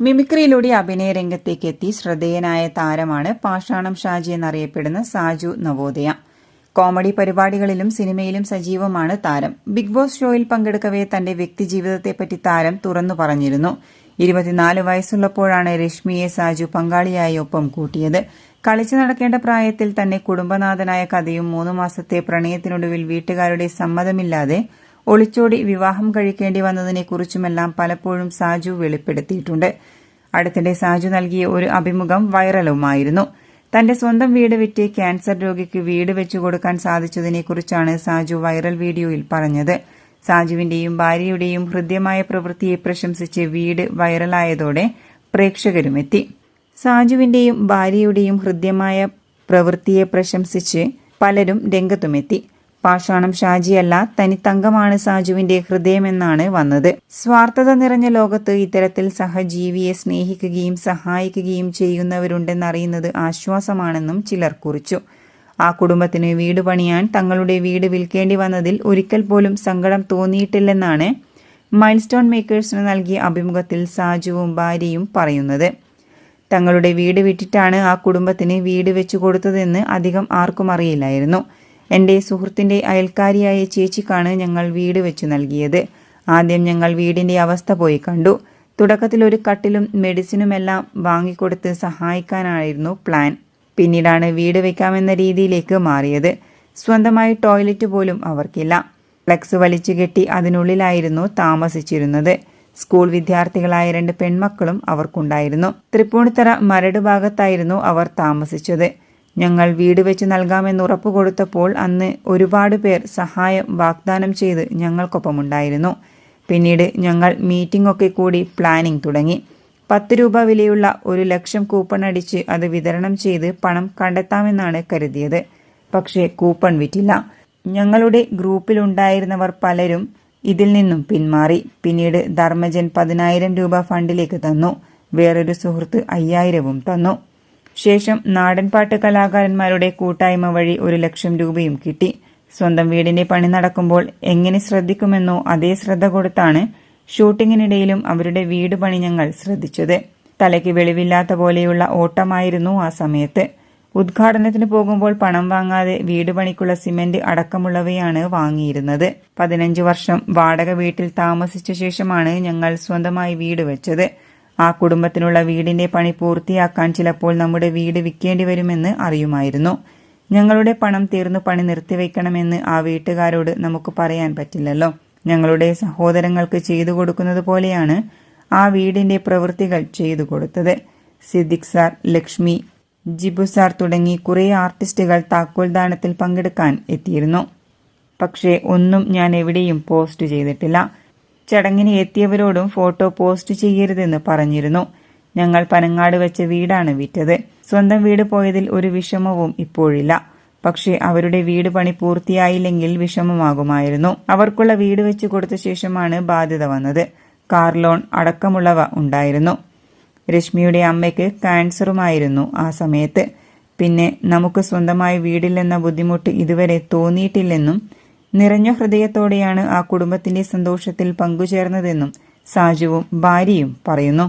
മിമിക്രിയിലൂടെ അഭിനയ രംഗത്തേക്ക് എത്തി ശ്രദ്ധേയനായ താരമാണ് പാഷാണം ഷാജി എന്നറിയപ്പെടുന്ന സാജു നവോദയ. കോമഡി പരിപാടികളിലും സിനിമയിലും സജീവമാണ് താരം. ബിഗ് ബോസ് ഷോയിൽ പങ്കെടുക്കവെ തന്റെ വ്യക്തിജീവിതത്തെപ്പറ്റി താരം തുറന്നു പറഞ്ഞിരുന്നു. ഇരുപത്തിനാല് വയസ്സുള്ളപ്പോഴാണ് രശ്മിയെ സാജു പങ്കാളിയായി ഒപ്പം കൂട്ടിയത്. കളിച്ചു നടക്കേണ്ട പ്രായത്തിൽ തന്നെ കുടുംബനാഥനായ കഥയും മൂന്നു മാസത്തെ പ്രണയത്തിനൊടുവിൽ വീട്ടുകാരുടെ സമ്മതമില്ലാതെ ഒളിച്ചോടി വിവാഹം കഴിക്കേണ്ടി വന്നതിനെക്കുറിച്ചുമെല്ലാം പലപ്പോഴും സാജു വെളിപ്പെടുത്തിയിട്ടുണ്ട്. അടുത്തിടെ സാജു നൽകിയ ഒരു അഭിമുഖം വൈറലുമായിരുന്നു. തന്റെ സ്വന്തം വീട് വിറ്റ് ക്യാൻസർ രോഗിക്ക് വീട് വെച്ചു കൊടുക്കാൻ സാധിച്ചതിനെക്കുറിച്ചാണ് സാജു വൈറൽ വീഡിയോയിൽ പറഞ്ഞത്. സാജുവിന്റെയും ഭാര്യയുടെയും ഹൃദ്യമായ പ്രവൃത്തിയെ പ്രശംസിച്ച് വീട് വൈറലായതോടെ പ്രേക്ഷകരുമെത്തി. സാജുവിന്റെയും ഭാര്യയുടെയും ഹൃദ്യമായ പ്രവൃത്തിയെ പ്രശംസിച്ച് പലരും രംഗത്തുമെത്തി. പാഷാണം ഷാജിയല്ല തനിത്തങ്കമാണ് സാജുവിന്റെ ഹൃദയമെന്നാണ് വന്നത്. സ്വാർത്ഥത നിറഞ്ഞ ലോകത്ത് ഇത്തരത്തിൽ സഹജീവിയെ സ്നേഹിക്കുകയും സഹായിക്കുകയും ചെയ്യുന്നവരുണ്ടെന്നറിയുന്നത് ആശ്വാസമാണെന്നും ചിലർ കുറിച്ചു. ആ കുടുംബത്തിന് വീട് പണിയാൻ തങ്ങളുടെ വീട് വിൽക്കേണ്ടി വന്നതിൽ ഒരിക്കൽ പോലും സങ്കടം തോന്നിയിട്ടില്ലെന്നാണ് മൈൽസ്റ്റോൺ മേക്കേഴ്സിന് നൽകിയ അഭിമുഖത്തിൽ സാജുവും ഭാര്യയും പറയുന്നത്. തങ്ങളുടെ വീട് വിട്ടിട്ടാണ് ആ കുടുംബത്തിന് വീട് വെച്ചു കൊടുത്തതെന്ന് അധികം ആർക്കും അറിയില്ലായിരുന്നു. എന്റെ സുഹൃത്തിന്റെ അയൽക്കാരിയായ ചേച്ചിക്കാണ് ഞങ്ങൾ വീട് വെച്ചു നൽകിയത്. ആദ്യം ഞങ്ങൾ വീടിന്റെ അവസ്ഥ പോയി കണ്ടു. തുടക്കത്തിൽ ഒരു കട്ടിലും മെഡിസിനുമെല്ലാം വാങ്ങിക്കൊടുത്ത് സഹായിക്കാനായിരുന്നു പ്ലാൻ പിന്നീടാണ് വീട് വെക്കാമെന്ന രീതിയിലേക്ക് മാറിയത്. സ്വന്തമായി ടോയ്ലറ്റ് പോലും അവർക്കില്ല. ഫ്ലെക്സ് വലിച്ചു കെട്ടി അതിനുള്ളിലായിരുന്നു താമസിച്ചിരുന്നത്. സ്കൂൾ വിദ്യാർത്ഥികളായ രണ്ട് പെൺമക്കളും അവർക്കുണ്ടായിരുന്നു. തൃപ്പൂണിത്തറ മരട് ഭാഗത്തായിരുന്നു അവർ താമസിച്ചത്. ഞങ്ങൾ വീട് വെച്ച് നൽകാമെന്ന് ഉറപ്പ് കൊടുത്തപ്പോൾ അന്ന് ഒരുപാട് പേർ സഹായം വാഗ്ദാനം ചെയ്ത് ഞങ്ങൾക്കൊപ്പമുണ്ടായിരുന്നു. പിന്നീട് ഞങ്ങൾ മീറ്റിംഗ് ഒക്കെ കൂടി പ്ലാനിംഗ് തുടങ്ങി. പത്ത് രൂപ വിലയുള്ള ഒരു ലക്ഷം കൂപ്പൺ അടിച്ച് അത് വിതരണം ചെയ്ത് പണം കണ്ടെത്താമെന്നാണ് കരുതിയത്. പക്ഷേ കൂപ്പൺ വിറ്റില്ല. ഞങ്ങളുടെ ഗ്രൂപ്പിലുണ്ടായിരുന്നവർ പലരും ഇതിൽ നിന്നും പിന്മാറി. പിന്നീട് ധർമ്മജൻ പതിനായിരം രൂപ ഫണ്ടിലേക്ക് തന്നു. വേറൊരു സുഹൃത്ത് അയ്യായിരവും തന്നു. ശേഷം നാടൻപാട്ട് കലാകാരന്മാരുടെ കൂട്ടായ്മ വഴി ഒരു ലക്ഷം രൂപയും കിട്ടി. സ്വന്തം വീടിന്റെ പണി നടക്കുമ്പോൾ എങ്ങനെ ശ്രദ്ധിക്കുമെന്നോ അതേ ശ്രദ്ധ കൊടുത്താണ് ഷൂട്ടിങ്ങിനിടയിലും അവരുടെ വീട് പണി ഞങ്ങൾ ശ്രദ്ധിച്ചത്. തലയ്ക്ക് വെളിവില്ലാത്ത പോലെയുള്ള ഓട്ടമായിരുന്നു ആ സമയത്ത്. ഉദ്ഘാടനത്തിന് പോകുമ്പോൾ പണം വാങ്ങാതെ വീട് പണിക്കുള്ള സിമന്റ് അടക്കമുള്ളവയാണ് വാങ്ങിയിരുന്നത്. പതിനഞ്ച് വർഷം വാടക വീട്ടിൽ താമസിച്ച ശേഷമാണ് ഞങ്ങൾ സ്വന്തമായി വീട് വെച്ചത്. ആ കുടുംബത്തിനുള്ള വീടിന്റെ പണി പൂർത്തിയാക്കാൻ ചിലപ്പോൾ നമ്മുടെ വീട് വിൽക്കേണ്ടി വരുമെന്ന് അറിയുമായിരുന്നു. ഞങ്ങളുടെ പണം തീർന്നു പണി നിർത്തിവെക്കണമെന്ന് ആ വീട്ടുകാരോട് നമുക്ക് പറയാൻ പറ്റില്ലല്ലോ. ഞങ്ങളുടെ സഹോദരങ്ങൾക്ക് ചെയ്തു കൊടുക്കുന്നത് പോലെയാണ് ആ വീടിന്റെ പ്രവൃത്തികൾ ചെയ്തു കൊടുത്തത്. സിദ്ദിഖ് സാർ ലക്ഷ്മി ജിബു സാർ തുടങ്ങി കുറേ ആർട്ടിസ്റ്റുകൾ താക്കോൽദാനത്തിൽ പങ്കെടുക്കാൻ എത്തിയിരുന്നു. പക്ഷേ ഒന്നും ഞാൻ എവിടെയും പോസ്റ്റ് ചെയ്തിട്ടില്ല. ചടങ്ങിന് എത്തിയവരോടും ഫോട്ടോ പോസ്റ്റ് ചെയ്യരുതെന്ന് പറഞ്ഞിരുന്നു. ഞങ്ങൾ പനങ്ങാട് വെച്ച വീടാണ് വിറ്റത്. സ്വന്തം വീട് പോയതിൽ ഒരു വിഷമവും ഇപ്പോഴില്ല. പക്ഷേ അവരുടെ വീട് പണി പൂർത്തിയായില്ലെങ്കിൽ വിഷമമാകുമായിരുന്നു. അവർക്കുള്ള വീട് വെച്ച് കൊടുത്ത ശേഷമാണ് ബാധ്യത വന്നത്. കാർ ലോൺ അടക്കമുള്ളവ ഉണ്ടായിരുന്നു. രശ്മിയുടെ അമ്മയ്ക്ക് ക്യാൻസറുമായിരുന്നു ആ സമയത്ത്. പിന്നെ നമുക്ക് സ്വന്തമായി വീടില്ലെന്ന ബുദ്ധിമുട്ട് ഇതുവരെ തോന്നിയിട്ടില്ലെന്നും നിറഞ്ഞ ഹൃദയത്തോടെയാണ് ആ കുടുംബത്തിന്റെ സന്തോഷത്തിൽ പങ്കുചേർന്നതെന്നും സാജുവും ഭാര്യയും പറയുന്നു.